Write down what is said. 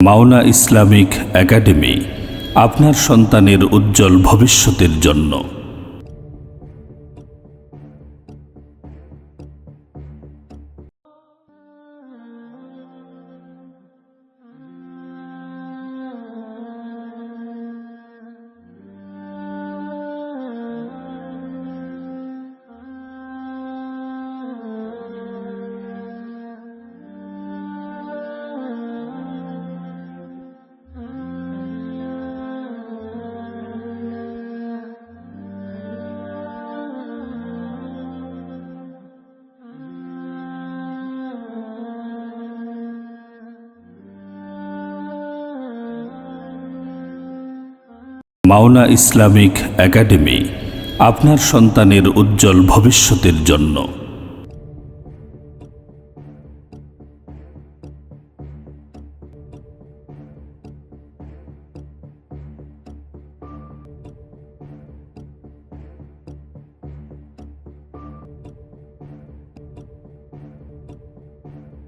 Mawna Islamic academy আপনার সন্তানের উজ্জ্বল ভবিষ্যতের জন্য। মাওনা ইসলামিক একাডেমি আপনার সন্তানের উজ্জ্বল ভবিষ্যতের জন্য।